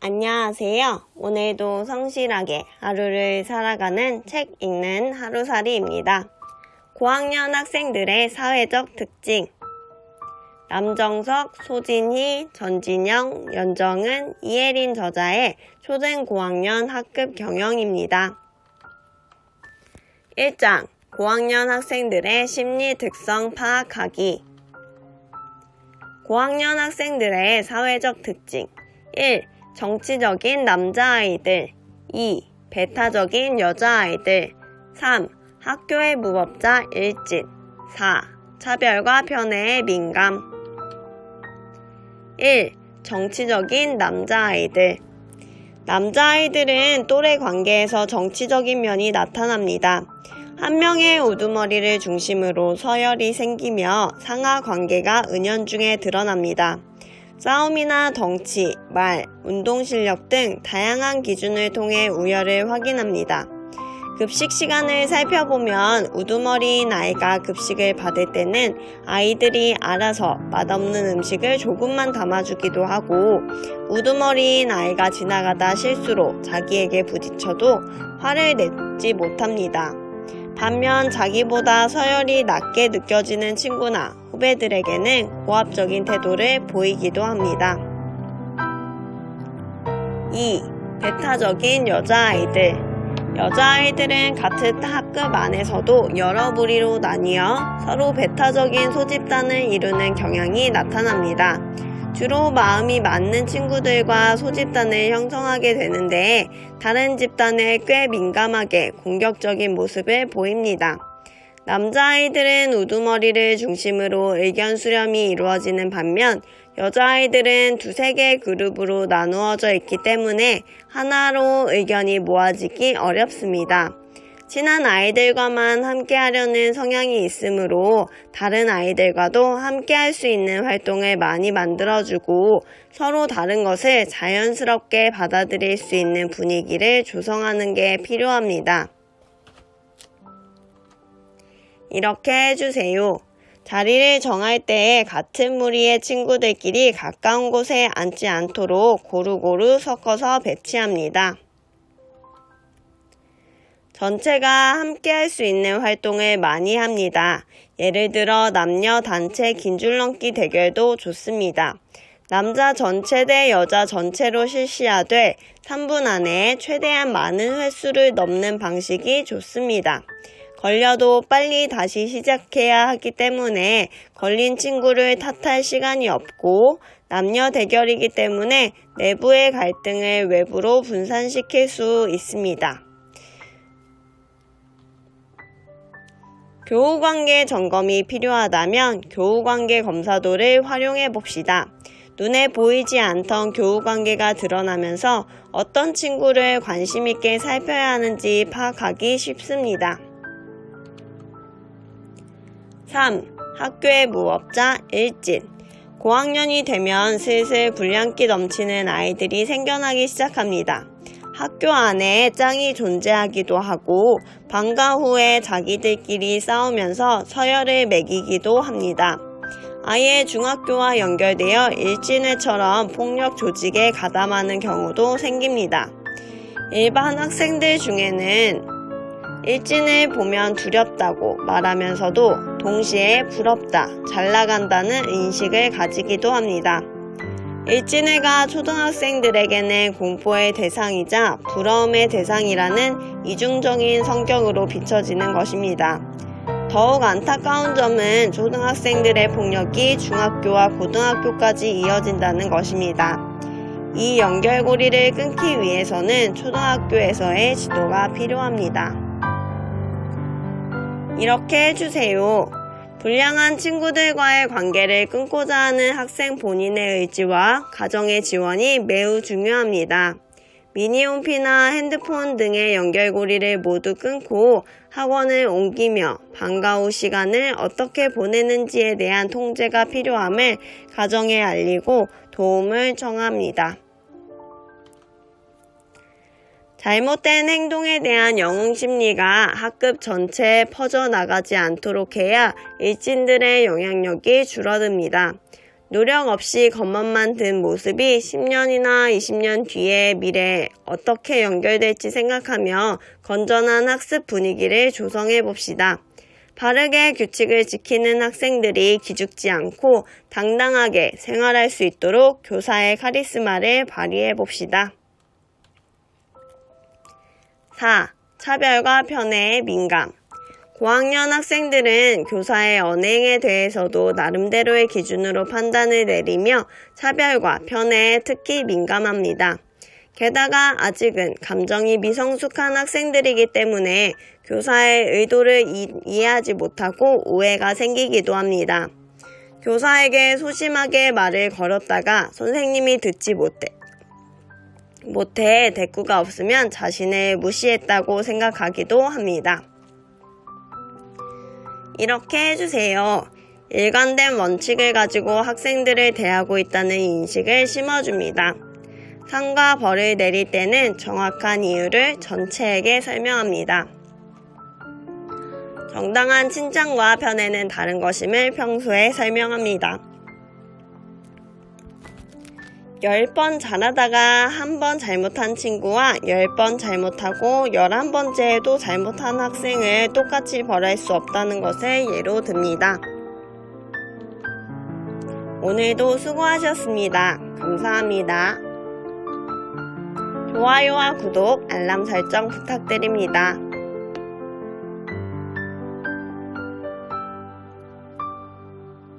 안녕하세요. 오늘도 성실하게 하루를 살아가는 책 읽는 하루살이입니다. 고학년 학생들의 사회적 특징. 남정석, 소진희, 전진영, 연정은, 이혜린 저자의 초등 고학년 학급 경영입니다. 1장 고학년 학생들의 심리 특성 파악하기 고학년 학생들의 사회적 특징 1. 정치적인 남자아이들 2. 배타적인 여자아이들 3. 학교의 무법자 일진 4. 차별과 편애에 민감 1. 정치적인 남자아이들 남자아이들은 또래 관계에서 정치적인 면이 나타납니다. 한 명의 우두머리를 중심으로 서열이 생기며 상하 관계가 은연중에 드러납니다. 싸움이나 덩치, 말, 운동 실력 등 다양한 기준을 통해 우열을 확인합니다. 급식 시간을 살펴보면 우두머리인 아이가 급식을 받을 때는 아이들이 알아서 맛없는 음식을 조금만 담아주기도 하고 우두머리인 아이가 지나가다 실수로 자기에게 부딪혀도 화를 내지 못합니다. 반면 자기보다 서열이 낮게 느껴지는 친구나 후배들에게는 고압적인 태도를 보이기도 합니다. 2. 배타적인 여자아이들 여자아이들은 같은 학급 안에서도 여러 부리로 나뉘어 서로 배타적인 소집단을 이루는 경향이 나타납니다. 주로 마음이 맞는 친구들과 소집단을 형성하게 되는데 다른 집단에 꽤 민감하게 공격적인 모습을 보입니다. 남자아이들은 우두머리를 중심으로 의견 수렴이 이루어지는 반면 여자아이들은 두세 개의 그룹으로 나누어져 있기 때문에 하나로 의견이 모아지기 어렵습니다. 친한 아이들과만 함께 하려는 성향이 있으므로 다른 아이들과도 함께 할 수 있는 활동을 많이 만들어주고 서로 다른 것을 자연스럽게 받아들일 수 있는 분위기를 조성하는 게 필요합니다. 이렇게 해주세요. 자리를 정할 때 같은 무리의 친구들끼리 가까운 곳에 앉지 않도록 고루고루 섞어서 배치합니다. 전체가 함께 할 수 있는 활동을 많이 합니다. 예를 들어 남녀 단체 긴줄넘기 대결도 좋습니다. 남자 전체 대 여자 전체로 실시하되 3분 안에 최대한 많은 횟수를 넘는 방식이 좋습니다. 걸려도 빨리 다시 시작해야 하기 때문에 걸린 친구를 탓할 시간이 없고 남녀 대결이기 때문에 내부의 갈등을 외부로 분산시킬 수 있습니다. 교우관계 점검이 필요하다면 교우관계 검사도를 활용해 봅시다. 눈에 보이지 않던 교우관계가 드러나면서 어떤 친구를 관심있게 살펴야 하는지 파악하기 쉽습니다. 3. 학교의 무법자 일진 고학년이 되면 슬슬 불량기 넘치는 아이들이 생겨나기 시작합니다. 학교 안에 짱이 존재하기도 하고 방과 후에 자기들끼리 싸우면서 서열을 매기기도 합니다. 아예 중학교와 연결되어 일진회처럼 폭력 조직에 가담하는 경우도 생깁니다. 일반 학생들 중에는 일진을 보면 두렵다고 말하면서도 동시에 부럽다, 잘 나간다는 인식을 가지기도 합니다. 일진회가 초등학생들에게는 공포의 대상이자 부러움의 대상이라는 이중적인 성격으로 비춰지는 것입니다. 더욱 안타까운 점은 초등학생들의 폭력이 중학교와 고등학교까지 이어진다는 것입니다. 이 연결고리를 끊기 위해서는 초등학교에서의 지도가 필요합니다. 이렇게 해주세요. 불량한 친구들과의 관계를 끊고자 하는 학생 본인의 의지와 가정의 지원이 매우 중요합니다. 미니홈피나 핸드폰 등의 연결고리를 모두 끊고 학원을 옮기며 방과 후 시간을 어떻게 보내는지에 대한 통제가 필요함을 가정에 알리고 도움을 청합니다. 잘못된 행동에 대한 영웅 심리가 학급 전체에 퍼져나가지 않도록 해야 일진들의 영향력이 줄어듭니다. 노력 없이 겉멋만 든 모습이 10년이나 20년 뒤의 미래에 어떻게 연결될지 생각하며 건전한 학습 분위기를 조성해 봅시다. 바르게 규칙을 지키는 학생들이 기죽지 않고 당당하게 생활할 수 있도록 교사의 카리스마를 발휘해 봅시다. 4. 차별과 편애에 민감. 고학년 학생들은 교사의 언행에 대해서도 나름대로의 기준으로 판단을 내리며 차별과 편애에 특히 민감합니다. 게다가 아직은 감정이 미성숙한 학생들이기 때문에 교사의 의도를 이, 이해하지 못하고 오해가 생기기도 합니다. 교사에게 소심하게 말을 걸었다가 선생님이 듣지 못해, 못해 대꾸가 없으면 자신을 무시했다고 생각하기도 합니다. 이렇게 해주세요. 일관된 원칙을 가지고 학생들을 대하고 있다는 인식을 심어줍니다. 상과 벌을 내릴 때는 정확한 이유를 전체에게 설명합니다. 정당한 칭찬과 편애는 다른 것임을 평소에 설명합니다. 10번 잘하다가 한 번 잘못한 친구와 10번 잘못하고 11번째에도 잘못한 학생을 똑같이 벌할 수 없다는 것을 예로 듭니다. 오늘도 수고하셨습니다. 감사합니다. 좋아요와 구독, 알람 설정 부탁드립니다.